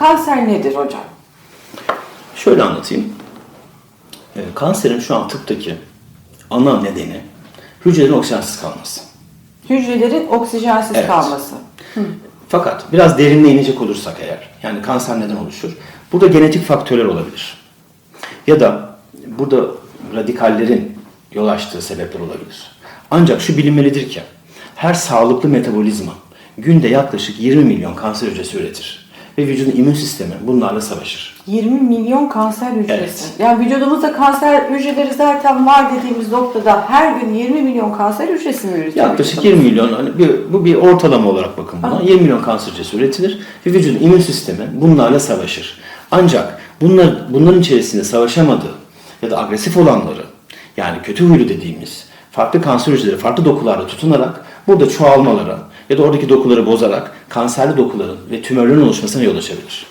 kanser nedir hocam? Şöyle anlatayım. Ee, kanserin şu an tıptaki ana nedeni hücrelerin oksijensiz kalması. Hücrelerin oksijensiz Evet. kalması. Fakat biraz derinine inecek olursak eğer, yani kanser neden oluşur? Burada genetik faktörler olabilir. Ya da burada radikallerin yol açtığı sebepler olabilir. Ancak şu bilinmelidir ki, her sağlıklı metabolizma günde yaklaşık 20 milyon kanser hücresi üretir. Ve vücudun immün sistemi bunlarla savaşır. 20 milyon kanser hücresi. Evet. Yani vücudumuzda kanser hücreleri zaten var dediğimiz noktada her gün 20 milyon kanser hücresi mi üretiyor? Yaklaşık 20 milyon, hani bir, bu bir ortalama olarak bakın buna. 20 milyon kanser hücresi üretilir ve vücudun immün sistemi bunlarla savaşır. Ancak bunlar, bunların içerisinde savaşamadığı ya da agresif olanları, yani kötü huylu dediğimiz farklı kanser hücreleri farklı dokularla tutunarak burada çoğalmalara ya da oradaki dokuları bozarak kanserli dokuların ve tümörlerin oluşmasına yol açabilir.